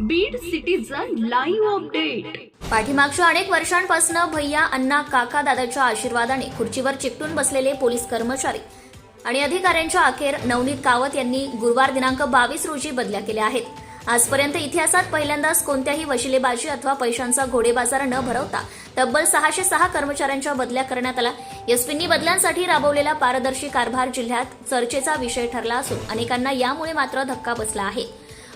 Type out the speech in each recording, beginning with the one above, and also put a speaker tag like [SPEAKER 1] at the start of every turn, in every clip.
[SPEAKER 1] Beed citizen live update
[SPEAKER 2] पाठीमागच्या अनेक वर्षांपासून भैया अण्णा काका दादाच्या आशीर्वादाने खुर्चीवर चिकटून बसलेले पोलीस कर्मचारी आणि अधिकाऱ्यांच्या अखेर नवनीत कावत यांनी गुरुवार दिनांक बावीस रोजी बदल्या केल्या आहेत. आजपर्यंत इतिहासात पहिल्यांदाच कोणत्याही वशिलेबाजी अथवा पैशांचा घोडेबाजार न भरवता तब्बल सहाशे सहा कर्मचाऱ्यांच्या बदल्या करण्यात आला एसपींनी बदल्यांसाठी राबवलेला पारदर्शी कारभार जिल्ह्यात चर्चेचा विषय ठरला असून अनेकांना यामुळे मात्र धक्का बसला आहे.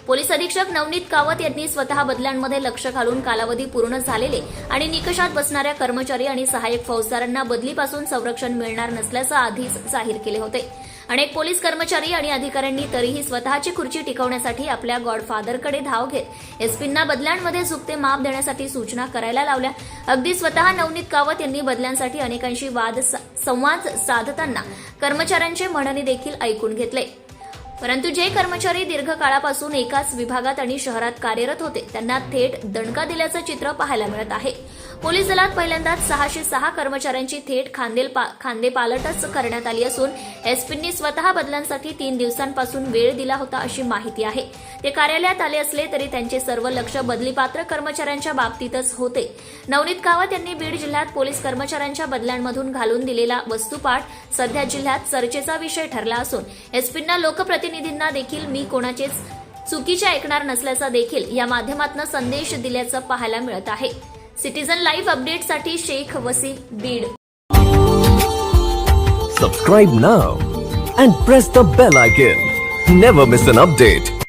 [SPEAKER 2] पोलीस अधीक्षक नवनीत कावत यांनी स्वतः बदल्यांमध्ये लक्ष घालून कालावधी पूर्ण झालेले आणि निकषात बसणाऱ्या कर्मचारी आणि सहाय्यक फौजदारांना बदलीपासून संरक्षण मिळणार नसल्याचं आधीच जाहीर केले होते. अनेक पोलीस कर्मचारी आणि अधिकाऱ्यांनी तरीही स्वतःची खुर्ची टिकवण्यासाठी आपल्या गॉडफादरकडे धाव घेत एसपींना बदल्यांमध्ये झुकते माप देण्यासाठी सूचना करायला लावल्या. अगदी स्वतः नवनीत कावत यांनी बदल्यांसाठी अनेकांशी वाद संवाद साधताना कर्मचाऱ्यांचे म्हणणे देखील ऐकून घेतले. परंतु जे कर्मचारी दीर्घकाळापासून एकाच विभागात आणि शहरात कार्यरत होते त्यांना थेट दणका दिल्याचं चित्र पाहायला मिळत आहे. पोलीस दलात पहिल्यांदाच सहाशे सहा कर्मचाऱ्यांची थेट खांदेल पा- खांदेपालटच करण्यात आली असून एसपींनी स्वतः बदलांसाठी तीन दिवसांपासून वेळ दिला होता अशी माहिती आहे. ते कार्यालयात आले असले तरी त्यांचे सर्व लक्ष बदलीपात्र कर्मचाऱ्यांच्या बाबतीतच होते. नवनीत कावत यांनी बीड जिल्ह्यात पोलीस कर्मचाऱ्यांच्या बदल्यांमधून घालून दिलेला वस्तुपाठ सध्या जिल्ह्यात चर्चेचा विषय ठरला असून एसपींना लोकप्रतिनिधींना देखील मी कोणाचेच चुकीचे ऐकणार नसल्याचा देखील या माध्यमातून संदेश दिल्याचं पाहायला मिळत आहे. सिटीजन लाईव्ह अपडेटसाठी Shaikh Wasim Beed.
[SPEAKER 3] Subscribe now and press the bell icon never miss an update